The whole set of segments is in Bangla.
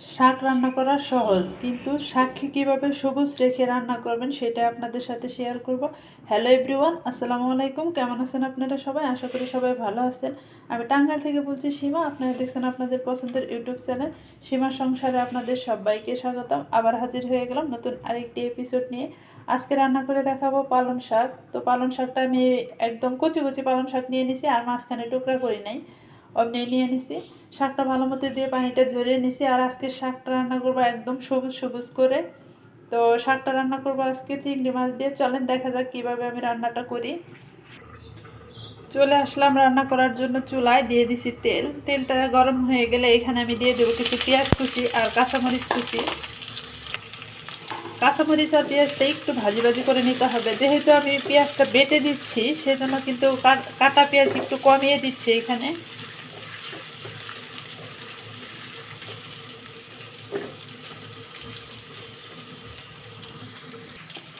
শাক রান্না করা সহজ, কিন্তু শাককে কীভাবে সবুজ রেখে রান্না করবেন সেটা আপনাদের সাথে শেয়ার করব। হ্যালো এভরিওয়ান আসসালামু আলাইকুম, কেমন আছেন আপনারা সবাই? আশা করি সবাই ভালো আছেন। আমি টাঙ্গাইল থেকে বলছি সীমা, আপনারা দেখছেন আপনাদের পছন্দের ইউটিউব চ্যানেল সীমার সংসারে আপনাদের সবাইকে স্বাগতম। আবার হাজির হয়ে গেলাম নতুন আরেকটি এপিসোড নিয়ে। আজকে রান্না করে দেখাবো পালন শাক। তো পালন শাকটা আমি একদম কচি কচি পালন শাক নিয়ে নিছি, আর মাঝখানে টুকরা করি নাই। অমনি নিয়ে নিছি। শাকটা ভালো মতো দিয়ে পানিটা ঝরিয়ে নিছি। আর আজকে শাকটা রান্না করব একদম সবুজ সবুজ করে। তো শাকটা রান্না করব আজকে চিংড়ি মাছ দিয়ে। চলেন দেখা যাক কীভাবে আমি রান্নাটা করি। চলে আসলাম রান্না করার জন্য চুলায়। দিয়ে দিছি তেল। তেলটা গরম হয়ে গেলে এখানে আমি দিয়ে দেবো কিছু পেঁয়াজ কুচি আর কাঁচামরিচ কুচি। কাঁচামরিচ আর পেঁয়াজটা একটু ভাজি ভাজি করে নিতে হবে। যেহেতু আমি পেঁয়াজটা বেটে দিচ্ছি, সেজন্য কিন্তু কাটা পেঁয়াজ একটু কমিয়ে দিচ্ছি এখানে।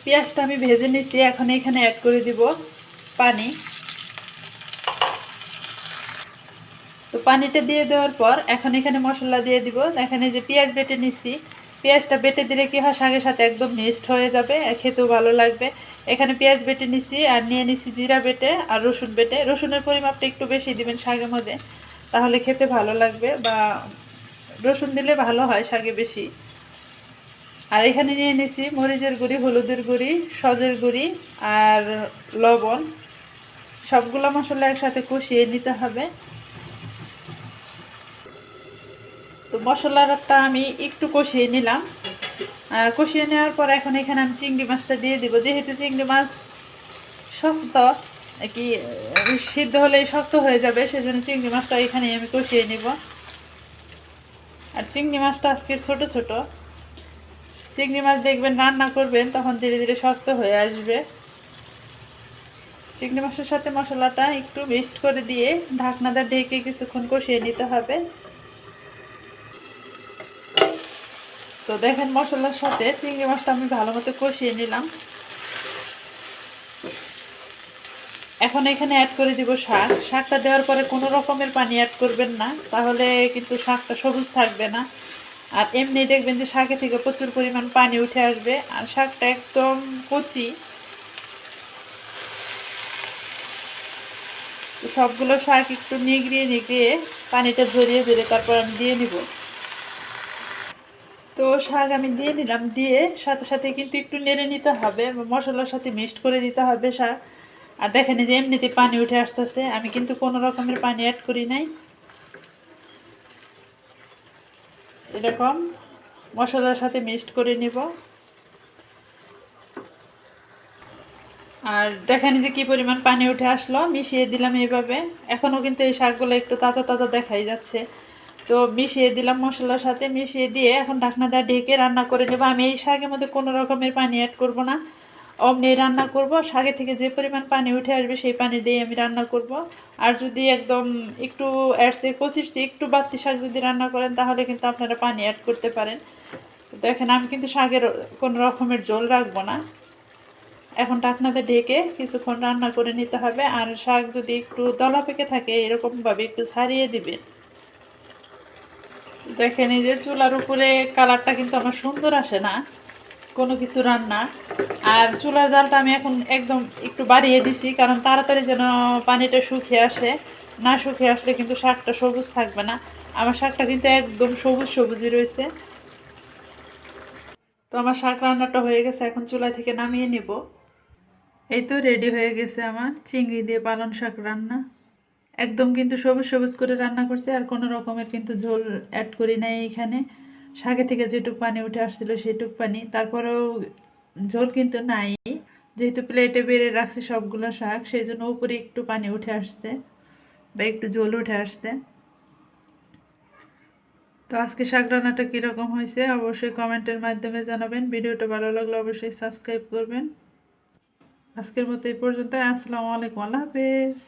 পেঁয়াজটা আমি ভেজে নিচ্ছি এখন এখানে অ্যাড করে দিব পানি। তো পানিটা দিয়ে দেওয়ার পর এখন এখানে মশলা দিয়ে দিব। এখানে যে পেঁয়াজ বেটে নিচ্ছি পেঁয়াজটা বেটে দিলে কি হয় শাকের সাথে একদম মিক্সড হয়ে যাবে, খেতেও ভালো লাগবে। এখানে পেঁয়াজ বেটে নিচ্ছি আর নিয়ে নিচ্ছি জিরা বেটে আর রসুন বেটে। রসুনের পরিমাপটা একটু বেশি দিবেন শাকের মধ্যে, তাহলে খেতে ভালো লাগবে বা রসুন দিলে ভালো হয় শাকে বেশি। আর এখানে নিয়ে নিছি মরিচের গুঁড়ি, হলুদের গুঁড়ি, সজের গুঁড়ি আর লবণ। সবগুলো মশলা একসাথে কষিয়ে নিতে হবে। তো মশলাটা আমি একটু কষিয়ে নিলাম। কষিয়ে নেওয়ার পর এখন এখানে আমি চিংড়ি মাছটা দিয়ে দিব। যেহেতু চিংড়ি মাছ শক্ত কি সিদ্ধ হলেই শক্ত হয়ে যাবে, সেজন্য চিংড়ি মাছটা এখানে আমি কষিয়ে নিব। আর চিংড়ি মাছটা আজকে ছোট ছোট। চিংড়ি মাছ দেখবেন, রান্না করবেন, তখন ধীরে ধীরে শক্ত হয়ে আসবে। চিংড়ি মাছের সাথে মশলাটা একটু মিক্সড করে দিয়ে ঢাকনাটা ঢেকে কিছুক্ষণ কষিয়ে নিতে হবে। তো দেখেন মশলার সাথে চিংড়ি মাছটা আমি ভালো মতো কষিয়ে নিলাম। এখন এখানে অ্যাড করে দিব শাক। শাকটা দেওয়ার পরে কোনো রকমের পানি অ্যাড করবেন না, তাহলে কিন্তু শাকটা সবুজ থাকবে না। আর এমনি দেখবেন যে শাকে থেকে প্রচুর পরিমাণ পানি উঠে আসবে, আর শাকটা একদম কচি। সবগুলো শাক একটু নিগড়িয়ে নিগড়িয়ে পানিটা ঝরিয়ে ঝরিয়ে তারপর আমি দিয়ে নিব। তো শাক আমি দিয়ে দিলাম দিয়ে সাথে সাথে কিন্তু একটু নেড়ে নিতে হবে, মশলার সাথে মিক্সড করে দিতে হবে শাক। আর দেখেন যে এমনিতে পানি উঠে আসতেছে, আমি কিন্তু কোনো রকমের পানি অ্যাড করি নাই। এরকম মশলার সাথে মিক্সড করে নিব। আর দেখেন যে কি পরিমাণ পানি উঠে আসলো, মিশিয়ে দিলাম এইভাবে। এখনও কিন্তু এই শাকগুলো একটু তাজা তাজা দেখাই যাচ্ছে। তো মিশিয়ে দিলাম মশলার সাথে, মিশিয়ে দিয়ে এখন ঢাকনা দিয়ে ঢেকে রান্না করে নেব। আমি এই শাকের মধ্যে কোনো রকমের পানি অ্যাড করব না। অমনি রান্না করব শাকের থেকে যে পরিমাণ পানি উঠে আসবে সেই পানি দিয়ে আমি রান্না করব। আর যদি একদম একটু অ্যাডসে কষিরছি একটু বাড়তি শাক যদি রান্না করেন, তাহলে কিন্তু আপনারা পানি অ্যাড করতে পারেন। দেখেন, আমি কিন্তু শাকের কোনো রকমের জল রাখব না। এখন ঢাকনাতে ঢেকে কিছুক্ষণ রান্না করে নিতে হবে। আর শাক যদি একটু দলা পেকে থাকে, এরকমভাবে একটু ছাড়িয়ে দিবেন। দেখেন, এই যে চুলার উপরে কালারটা কিন্তু আমার সুন্দর আসে না। কোনো কিছু রান্না। আর চুলার জালটা আমি এখন একদম একটু বাড়িয়ে দিছি, কারণ তাড়াতাড়ি যেন পানিটা শুকিয়ে আসে। না শুকিয়ে আসলে কিন্তু শাকটা সবুজ থাকবে না। আমার শাকটা কিন্তু একদম সবুজ সবুজই রয়েছে। তো আমার শাক রান্নাটা হয়ে গেছে, এখন চুলা থেকে নামিয়ে নেব। এই তো রেডি হয়ে গেছে আমার চিংড়ি দিয়ে পালন শাক রান্না। একদম কিন্তু সবুজ সবুজ করে রান্না করছি, আর কোনো রকমের কিন্তু ঝোল অ্যাড করি নাই এখানে। শাকে থেকে যেটুক পানি উঠে আসছিল সেটুক পানি। তারপরেও ঝোল কিন্তু নাই। যেহেতু প্লেটে বেড়ে রাখছি সবগুলো শাক সেই জন্য উপরে একটু পানি উঠে আসছে বা একটু ঝোল উঠে আসছে। তো আজকে শাক রান্নাটা কীরকম হয়েছে অবশ্যই কমেন্টের মাধ্যমে জানাবেন। ভিডিওটা ভালো লাগলে অবশ্যই সাবস্ক্রাইব করবেন। আজকের মতো এই পর্যন্ত আসসালামু আলাইকুম। আল্লাহ হাফেজ।